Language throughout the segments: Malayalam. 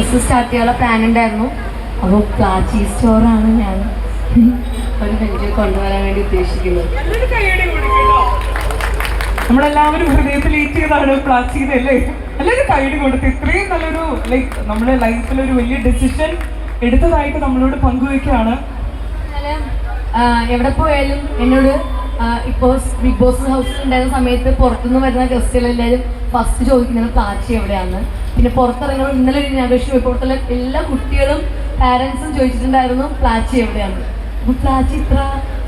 ബിസിനസ് സ്റ്റാർട്ട് ചെയ്യാനുള്ള പ്ലാൻ ഉണ്ടായിരുന്നു. അപ്പോൾ പ്ലാച്ചി സ്റ്റോറാണ് ഞാൻ ഒരു വെഞ്ചർ കൊണ്ടുവരാൻ വേണ്ടി ഉദ്ദേശിക്കുന്നത്. നമ്മളെല്ലാവരും ഹൃദയത്തിൽ ഏറ്റിയതാണ് പ്ലാസ്റ്റിക് അല്ലേ? നല്ലൊരു കൈഡ് കൊടുത്ത് ഇത്രയും നല്ലൊരു ലൈക്ക് നമ്മുടെ ലൈഫിൽ ഒരു വലിയ ഡെസിഷൻ എടുത്തതായിട്ട് നമ്മളോട് പങ്കുവെക്കുകയാണ്. എവിടെ പോയാലും എന്നോട് ഇപ്പോൾ ബിഗ് ബോസ് ഹൗസിൽ ഉണ്ടായിരുന്ന സമയത്ത് പുറത്തുനിന്ന് വരുന്ന ഗസ്റ്റുകളെല്ലാവരും ഫസ്റ്റ് ചോദിക്കുന്നത് പ്ലാച്ചി എവിടെയാണ്? പിന്നെ പുറത്തിറങ്ങുമ്പോൾ ഇന്നലെ ഒരു ഇനാഗ്രേഷൻ പോയി. പുറത്തുള്ള എല്ലാ കുട്ടികളും പാരൻസും ചോദിച്ചിട്ടുണ്ടായിരുന്നു പ്ലാച്ചി എവിടെയാണ്? അപ്പോൾ പ്ലാച്ചി ഇത്ര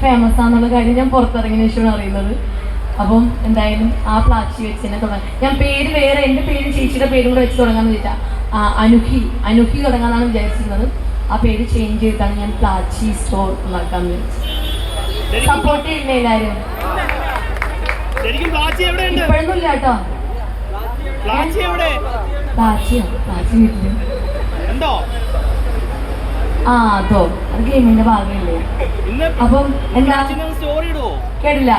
ഫേമസ് ആണെന്നുള്ള കാര്യം ഞാൻ പുറത്തിറങ്ങിയ ശേഷമാണ് അറിയുന്നത്. അപ്പം എന്തായാലും ആ പ്ലാച്ചി വെച്ച് തന്നെ തുടങ്ങാം. ഞാൻ പേര് വേറെ എന്റെ പേര് ചേച്ചിയുടെ പേരും കൂടെ വെച്ച് തുടങ്ങാമെന്ന് വെച്ചാൽ അനുഹി അനുഹി തുടങ്ങാമെന്നാണ് വിചാരിച്ചിരുന്നത്. ആ പേര് ചേഞ്ച് ചെയ്തിട്ടാണ് ഞാൻ പ്ലാച്ചി സ്റ്റോർ ഉണ്ടാക്കാൻ വിചാരിച്ചത്. സപ്പോർട്ട് ചെയ്യില്ലേ എല്ലാരും ഇപ്പോഴൊന്നും ഇല്ല കേട്ടോ. ആ അതോ. അത് ഗെയിമിന്റെ ഭാഗമല്ലേ? അപ്പം എന്താ? കേട്ടില്ല.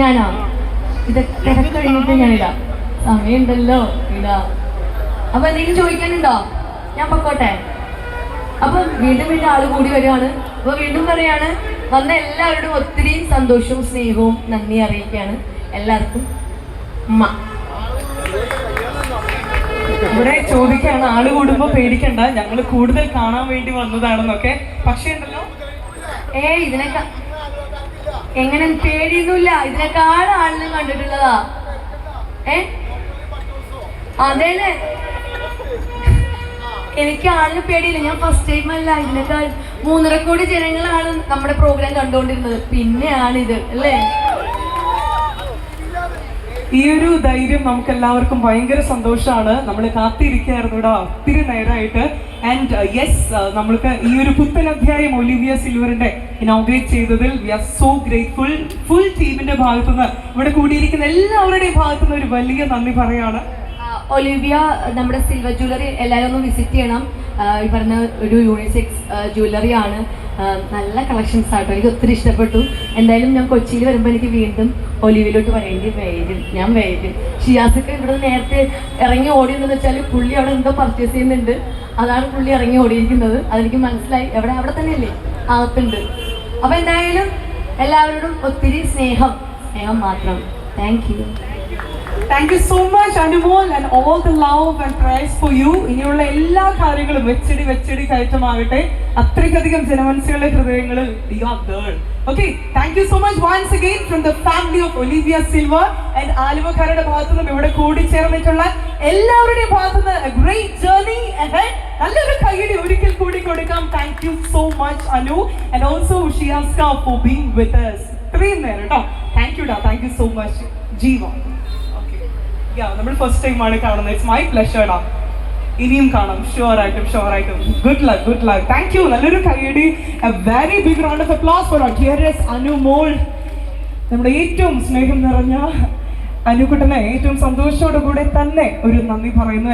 ഞാനോ? ഇതൊക്കെ തിരക്ക് കഴിഞ്ഞിട്ട് ഞാൻ ഇടാം. സമയമുണ്ടല്ലോ. ഇടാം. അപ്പൊ എന്തെങ്കിലും ചോദിക്കാനുണ്ടോ? ഞാൻ പൊക്കോട്ടെ. അപ്പൊ വീണ്ടും വീണ്ടും ആൾ കൂടി വരികയാണ് അപ്പൊ വീണ്ടും പറയാണ് വന്ന എല്ലാവരോടും ഒത്തിരി സന്തോഷവും സ്നേഹവും നന്ദി അറിയിക്കുകയാണ്. എല്ലാവർക്കും അമ്മ ഇവിടെ ചോദിക്കാണ് ആൾ കൂടുമ്പോ പേടിക്കണ്ട. ഞങ്ങൾ കൂടുതൽ കാണാൻ വേണ്ടി വന്നതാണെന്നൊക്കെ. പക്ഷേ ഉണ്ടല്ലോ ഏ ഇതിനൊക്കെ എങ്ങനെ പേടിയൊന്നുമില്ല. ഇതിനേക്കാൾ ആളിനെ കണ്ടിട്ടുള്ളതാ. ഏ? അതേലെ എനിക്ക് ആളിന് പേടിയില്ല. ഞാൻ ഫസ്റ്റ് ടൈം അല്ല. ഇതിനേക്കാൾ മൂന്നര കോടി ജനങ്ങളാണ് നമ്മുടെ പ്രോഗ്രാം കണ്ടുകൊണ്ടിരുന്നത്. പിന്നെയാണ് ഇത് അല്ലേ? ഈ ഒരു ധൈര്യം നമുക്ക് എല്ലാവർക്കും ഭയങ്കര സന്തോഷമാണ് നമ്മൾ കാത്തിരിക്കുകയായിരുന്നു ഇവിടെ ഒത്തിരി നേരമായിട്ട് ആൻഡ് യെസ് നമ്മൾക്ക് ഈ ഒരു പുത്തൻ അധ്യായം ഒലിവിയ സിൽവറിന്റെ ഇനോഗ്രേറ്റ് ചെയ്തതിൽ we are so grateful full ടീമിന്റെ ഭാഗത്തുനിന്ന് ഇവിടെ കൂടിയിരിക്കുന്ന എല്ലാവരുടെയും ഭാഗത്തുനിന്ന് ഒരു വലിയ നന്ദി പറയാണ്. ഒലിവിയ നമ്മുടെ സിൽവർ ജ്വല്ലറി എല്ലാവരും ഒന്ന് വിസിറ്റ് ചെയ്യണം. ഈ പറഞ്ഞ ഒരു യൂണിസെക്സ് ജ്വല്ലറി ആണ്. നല്ല കളക്ഷൻസ് ആട്ടോ. എനിക്ക് ഒത്തിരി ഇഷ്ടപ്പെട്ടു. എന്തായാലും ഞാൻ കൊച്ചിയിൽ വരുമ്പോൾ എനിക്ക് വീണ്ടും ഒലിവിലോട്ട് വരേണ്ടി വരും. ഞാൻ വരും. ഷിയാസൊക്കെ ഇവിടെ നേരത്തെ ഇറങ്ങി ഓടിയെന്ന് വെച്ചാൽ പുള്ളി അവിടെ എന്തോ പർച്ചേസ് ചെയ്യുന്നുണ്ട്. അതാണ് പുള്ളി ഇറങ്ങി ഓടിയിരിക്കുന്നത്. അതെനിക്ക് മനസ്സിലായി. എവിടെ? അവിടെ തന്നെയല്ലേ? അകത്തുണ്ട്. അപ്പോൾ എന്തായാലും എല്ലാവരോടും ഒത്തിരി സ്നേഹം. സ്നേഹം മാത്രം. Thank thank you so much Anumol and all the love and praise for you ഇനിയുള്ള എല്ലാ കാര്യങ്ങളും വെച്ചടി വെച്ചടി കയറ്റമാകട്ടെ. അത്രയ്ക്കധികം ജനമനസ്സുകളുടെ girl okay thank you so much once again from the family of Olivia Silver and ആലുവക്കാരുടെ ഭാഗത്തു നിന്നും ഇവിടെ കൂടിച്ചേർന്നിട്ടുള്ള എല്ലാവരുടെയും ഭാഗത്തു നിന്ന് നല്ലൊരു കൈയടി ഒരിക്കൽ കൂടി കൊടുക്കാം. Thank you so much Anu and also ഷിയാസ്ക for being with ഇത്രയും നേരം കേട്ടോ താങ്ക് യു ഡാ thank you so much Jeeva നമ്മൾ ഫസ്റ്റ് ടൈം ആണ് കാണുന്നത്. ഇറ്റ്സ് മൈ പ്ലഷർ ഡാ ഇനിയും കാണാം. ഷുവർ ആയിട്ടും ഷുവർ ആയിട്ടും. Good luck good luck thank you നല്ലൊരു കൈയടി very big round of applause for dearest Anumol നമ്മുടെ ഏറ്റവും സ്നേഹം നിറഞ്ഞ അനുകുട്ടനെ ഏറ്റവും സന്തോഷത്തോടു കൂടെ തന്നെ ഒരു നന്ദി പറയുന്നു.